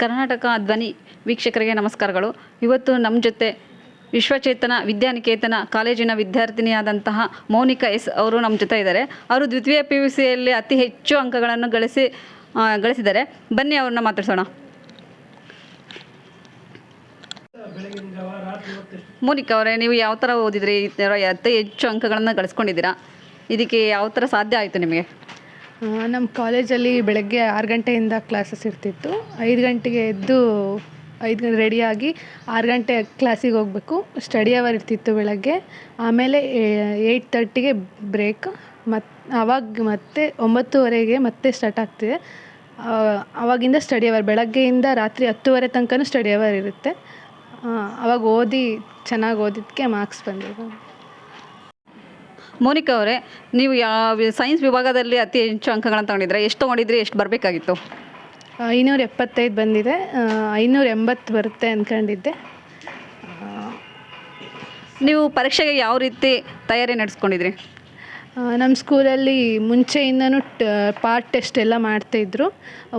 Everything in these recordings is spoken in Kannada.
ಕರ್ನಾಟಕ ಧ್ವನಿ ವೀಕ್ಷಕರಿಗೆ ನಮಸ್ಕಾರಗಳು. ಇವತ್ತು ನಮ್ಮ ಜೊತೆ ವಿಶ್ವಚೇತನ, ವಿದ್ಯಾನಿಕೇತನ, ಕಾಲೇಜಿನ ವಿದ್ಯಾರ್ಥಿನಿಯಾದಂತಹ ಮೌನಿಕಾ ಎಸ್ ಅವರು ನಮ್ಮ ಜೊತೆ ಇದ್ದಾರೆ. ಅವರು ದ್ವಿತೀಯ ಪಿ ಯು ಸಿಯಲ್ಲಿ ಅತಿ ಹೆಚ್ಚು ಅಂಕಗಳನ್ನು ಗಳಿಸಿ ಗಳಿಸಿದ್ದಾರೆ. ಬನ್ನಿ ಅವ್ರನ್ನ ಮಾತಾಡ್ಸೋಣ. ಮೌನಿಕಾ ಅವರೇ, ನೀವು ಯಾವ ಥರ ಓದಿದ್ರಿ? ಅತಿ ಹೆಚ್ಚು ಅಂಕಗಳನ್ನು ಗಳಿಸ್ಕೊಂಡಿದ್ದೀರಾ? ಇದಕ್ಕೆ ಯಾವ ಥರ ಸಾಧ್ಯ ಆಯಿತು ನಿಮಗೆ? ನಮ್ಮ ಕಾಲೇಜಲ್ಲಿ ಬೆಳಗ್ಗೆ ಆರು ಗಂಟೆಯಿಂದ ಕ್ಲಾಸಸ್ ಇರ್ತಿತ್ತು. ಐದು ಗಂಟೆಗೆ ಎದ್ದು ಐದು ಗಂಟೆ ರೆಡಿಯಾಗಿ ಆರು ಗಂಟೆ ಕ್ಲಾಸಿಗೆ ಹೋಗಬೇಕು. ಸ್ಟಡಿ ಅವರ್ ಇರ್ತಿತ್ತು ಬೆಳಗ್ಗೆ. ಆಮೇಲೆ ಏಯ್ಟ್ ತರ್ಟಿಗೆ ಬ್ರೇಕ್ ಮತ್ತು ಆವಾಗ ಮತ್ತೆ ಒಂಬತ್ತುವರೆಗೆ ಮತ್ತೆ ಸ್ಟಾರ್ಟ್ ಆಗ್ತಿದೆ. ಆವಾಗಿಂದ ಸ್ಟಡಿ ಅವರ್ ಬೆಳಗ್ಗೆಯಿಂದ ರಾತ್ರಿ ಹತ್ತುವರೆ ತನಕನೂ ಸ್ಟಡಿ ಅವರ್ ಇರುತ್ತೆ. ಆ, ಆವಾಗ ಓದಿ ಚೆನ್ನಾಗಿ ಓದಿದ್ದಕ್ಕೆ ಮಾರ್ಕ್ಸ್ ಬಂದಿದೆ ಮೋನಿಕಾ ಅವರೇ ನೀವು ಯಾವ ಸೈನ್ಸ್ ವಿಭಾಗದಲ್ಲಿ ಅತಿ ಹೆಚ್ಚು ಅಂಕಗಳನ್ನು ತಗೊಂಡಿದ್ರೆ ಎಷ್ಟು ತಗೊಂಡಿದ್ರಿ ಎಷ್ಟು ಬರಬೇಕಾಗಿತ್ತು? ಐನೂರ ಎಪ್ಪತ್ತೈದು ಬಂದಿದೆ. ಐನೂರ ಎಂಬತ್ತು ಬರುತ್ತೆ ಅಂದ್ಕೊಂಡಿದ್ದೆ ನೀವು ಪರೀಕ್ಷೆಗೆ ಯಾವ ರೀತಿ ತಯಾರಿ ನಡೆಸ್ಕೊಂಡಿದ್ರಿ? ನಮ್ಮ ಸ್ಕೂಲಲ್ಲಿ ಮುಂಚೆಯಿಂದನೂ ಟ ಪಾರ್ಟ್ ಟೆಸ್ಟ್ ಎಲ್ಲ ಮಾಡ್ತಾಯಿದ್ರು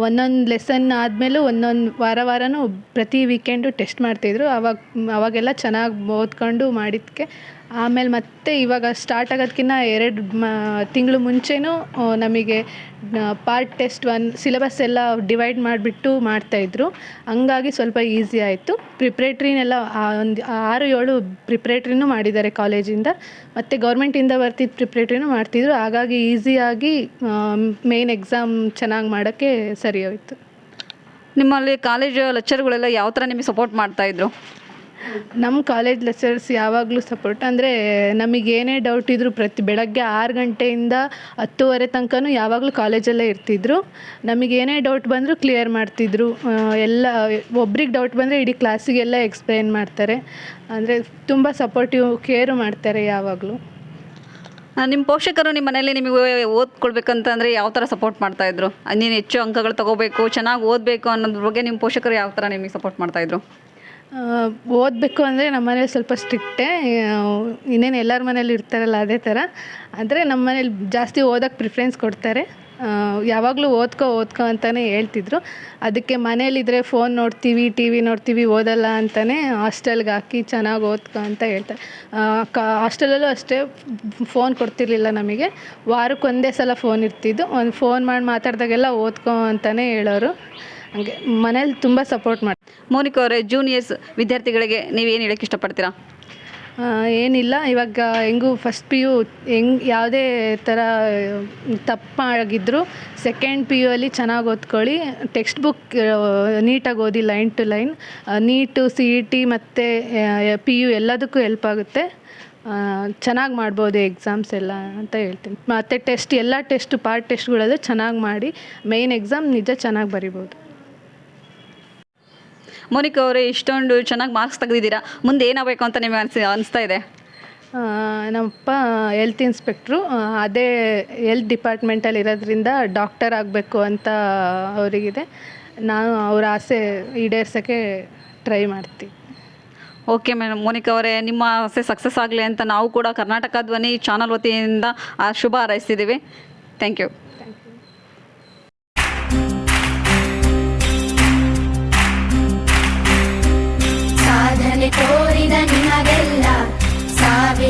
ಒಂದೊಂದು ಲೆಸನ್ ಆದಮೇಲೂ ಒಂದೊಂದು ವಾರ ವಾರನೂ ಪ್ರತಿ ವೀಕೆಂಡು ಟೆಸ್ಟ್ ಮಾಡ್ತಾಯಿದ್ರು ಅವಾಗ ಅವಾಗೆಲ್ಲ ಚೆನ್ನಾಗಿ ಓದ್ಕೊಂಡು ಮಾಡಿದ್ದಕ್ಕೆ ಆಮೇಲೆ ಮತ್ತೆ ಇವಾಗ ಸ್ಟಾರ್ಟ್ ಆಗೋದಕ್ಕಿಂತ ಎರಡು ತಿಂಗಳು ಮುಂಚೆನೂ ನಮಗೆ ಪಾರ್ಟ್ ಟೆಸ್ಟ್ ಒನ್ ಸಿಲೆಬಸ್ ಎಲ್ಲ ಡಿವೈಡ್ ಮಾಡಿಬಿಟ್ಟು ಮಾಡ್ತಾಯಿದ್ರು ಹಂಗಾಗಿ ಸ್ವಲ್ಪ ಈಸಿ ಆಯಿತು. ಪ್ರಿಪ್ರೇಟ್ರಿನೆಲ್ಲ ಒಂದು ಆರು ಏಳು ಪ್ರಿಪ್ರೇಟ್ರಿನೂ ಮಾಡಿದ್ದಾರೆ ಕಾಲೇಜಿಂದ ಮತ್ತು ಗೌರ್ಮೆಂಟಿಂದ ಬರ್ತಿದ್ದ ಪ್ರಿಪ್ರೇಟ್ರಿನೂ ಮಾಡ್ತಿದ್ರು. ಹಾಗಾಗಿ ಈಸಿಯಾಗಿ ಮೇನ್ ಎಕ್ಸಾಮ್ ಚೆನ್ನಾಗಿ ಮಾಡೋಕ್ಕೆ ಸರಿ ಹೋಯಿತು. ನಿಮ್ಮಲ್ಲಿ ಕಾಲೇಜ್ ಲೆಕ್ಚರ್ಗಳೆಲ್ಲ ಯಾವ ಥರ ನಿಮಗೆ ಸಪೋರ್ಟ್ ಮಾಡ್ತಾಯಿದ್ರು ನಮ್ಮ ಕಾಲೇಜ್ ಲೆಕ್ಚರ್ಸ್ ಯಾವಾಗಲೂ ಸಪೋರ್ಟ್ ಅಂದರೆ ನಮಗೆ ಏನೇ ಡೌಟ್ ಇದ್ದರೂ ಪ್ರತಿ ಬೆಳಗ್ಗೆ ಆರು ಗಂಟೆಯಿಂದ ಹತ್ತುವರೆ ತನಕನೂ ಯಾವಾಗಲೂ ಕಾಲೇಜಲ್ಲೇ ಇರ್ತಿದ್ರು. ನಮಗೆ ಏನೇ ಡೌಟ್ ಬಂದರೂ ಕ್ಲಿಯರ್ ಮಾಡ್ತಿದ್ರು. ಎಲ್ಲ, ಒಬ್ರಿಗೆ ಡೌಟ್ ಬಂದರೆ ಇಡೀ ಕ್ಲಾಸಿಗೆಲ್ಲ ಎಕ್ಸ್ಪ್ಲೈನ್ ಮಾಡ್ತಾರೆ. ಅಂದರೆ ತುಂಬ ಸಪೋರ್ಟಿವ್ ಕೇರು ಮಾಡ್ತಾರೆ ಯಾವಾಗಲೂ. ನಿಮ್ಮ ಪೋಷಕರು ನಿಮ್ಮ ಮನೆಯಲ್ಲಿ ನಿಮಗೆ ಓದ್ಕೊಳ್ಬೇಕಂತಂದರೆ ಯಾವ ಥರ ಸಪೋರ್ಟ್ ಮಾಡ್ತಾಯಿದ್ರು ನೀನು ಹೆಚ್ಚು ಅಂಕಗಳು ತಗೋಬೇಕು, ಚೆನ್ನಾಗಿ ಓದಬೇಕು ಅನ್ನೋದ್ರ ಬಗ್ಗೆ ನಿಮ್ಮ ಪೋಷಕರು ಯಾವ ಥರ ನಿಮಗೆ ಸಪೋರ್ಟ್ ಮಾಡ್ತಾಯಿದ್ರು ಓದಬೇಕು ಅಂದರೆ ನಮ್ಮ ಮನೇಲಿ ಸ್ವಲ್ಪ ಸ್ಟ್ರಿಕ್ಟೇ ಇನ್ನೇನು ಎಲ್ಲರ ಮನೇಲಿ ಇರ್ತಾರಲ್ಲ ಅದೇ ಥರ. ಆದರೆ ನಮ್ಮ ಮನೇಲಿ ಜಾಸ್ತಿ ಓದೋಕ್ಕೆ ಪ್ರಿಫ್ರೆನ್ಸ್ ಕೊಡ್ತಾರೆ. ಯಾವಾಗಲೂ ಓದ್ಕೋ ಓದ್ಕೋ ಅಂತಲೇ ಹೇಳ್ತಿದ್ರು. ಅದಕ್ಕೆ ಮನೇಲಿದ್ದರೆ ಫೋನ್ ನೋಡ್ತೀವಿ ಟಿ ವಿ ನೋಡ್ತೀವಿ, ಓದಲ್ಲ ಅಂತಲೇ ಹಾಸ್ಟೆಲ್ಗೆ ಹಾಕಿ ಚೆನ್ನಾಗಿ ಓದ್ಕೊ ಅಂತ ಹೇಳ್ತಾರೆ. ಕಾ, ಹಾಸ್ಟೆಲಲ್ಲೂ ಅಷ್ಟೇ ಫೋನ್ ಕೊಡ್ತಿರ್ಲಿಲ್ಲ ನಮಗೆ. ವಾರಕ್ಕೆ ಒಂದೇ ಸಲ ಫೋನ್ ಇರ್ತಿದ್ದು. ಒಂದು ಫೋನ್ ಮಾಡಿ ಮಾತಾಡಿದಾಗೆಲ್ಲ ಓದ್ಕೊ ಅಂತಲೇ ಹೇಳೋರು. ಹಂಗೆ ಮನೇಲಿ ತುಂಬ ಸಪೋರ್ಟ್ ಮಾಡಿ ಮೋನಿಕಾ ಅವರೇ ಜೂನಿಯರ್ಸ್ ವಿದ್ಯಾರ್ಥಿಗಳಿಗೆ ನೀವು ಏನು ಹೇಳಕ್ಕೆ ಇಷ್ಟಪಡ್ತೀರಾ? ಏನಿಲ್ಲ ಇವಾಗ ಹೆಂಗೂ ಫಸ್ಟ್ ಪಿ ಯು ಹೆಂಗ್ ಯಾವುದೇ ಥರ ತಪ್ಪಾಗಿದ್ದರೂ ಸೆಕೆಂಡ್ ಪಿ ಯು ಅಲ್ಲಿ ಚೆನ್ನಾಗಿ ಓದ್ಕೊಳ್ಳಿ. ಟೆಕ್ಸ್ಟ್ ಬುಕ್ ನೀಟಾಗಿ ಓದಿ line to line neat C E T ಮತ್ತು ಪಿ ಯು ಎಲ್ಲದಕ್ಕೂ ಹೆಲ್ಪ್ ಆಗುತ್ತೆ. ಚೆನ್ನಾಗಿ ಮಾಡ್ಬೋದು ಎಕ್ಸಾಮ್ಸ್ ಎಲ್ಲ ಅಂತ ಹೇಳ್ತೀನಿ. ಮತ್ತು ಟೆಸ್ಟ್ ಎಲ್ಲ ಟೆಸ್ಟ್ ಪಾರ್ಟ್ ಟೆಸ್ಟ್ಗಳಲ್ಲೂ ಚೆನ್ನಾಗಿ ಮಾಡಿ. ಮೇಯ್ನ್ ಎಕ್ಸಾಮ್ ನಿಜ ಚೆನ್ನಾಗಿ ಬರಿಬೋದು. ಮೋನಿಕಾ ಅವರೇ ಇಷ್ಟೊಂದು ಚೆನ್ನಾಗಿ ಮಾರ್ಕ್ಸ್ ತೆಗೆದಿದ್ದೀರಾ? ಮುಂದೆ ಏನಾಗಬೇಕು ಅಂತ ನಿಮಗೆ ಅನಿಸಿ ಅನಿಸ್ತಾ ಇದೆ? ನಮ್ಮಪ್ಪ ಹೆಲ್ತ್ ಇನ್ಸ್ಪೆಕ್ಟ್ರು ಅದೇ ಹೆಲ್ತ್ ಡಿಪಾರ್ಟ್ಮೆಂಟಲ್ಲಿ ಇರೋದ್ರಿಂದ ಡಾಕ್ಟರ್ ಆಗಬೇಕು ಅಂತ ಅವರಿಗಿದೆ. ನಾನು ಅವ್ರ ಆಸೆ ಈಡೇರ್ಸೋಕ್ಕೆ ಟ್ರೈ ಮಾಡ್ತೀನಿ ಓಕೆ ಮೇಡಮ್ ಮೋನಿಕಾ ಅವರೇ ನಿಮ್ಮ ಆಸೆ ಸಕ್ಸಸ್ ಆಗಲಿ ಅಂತ ನಾವು ಕೂಡ ಕರ್ನಾಟಕ ಧ್ವನಿ ಚಾನಲ್ ವತಿಯಿಂದ ಆ ಶುಭ ಹಾರೈಸ್ತಿದ್ದೀವಿ. Thank you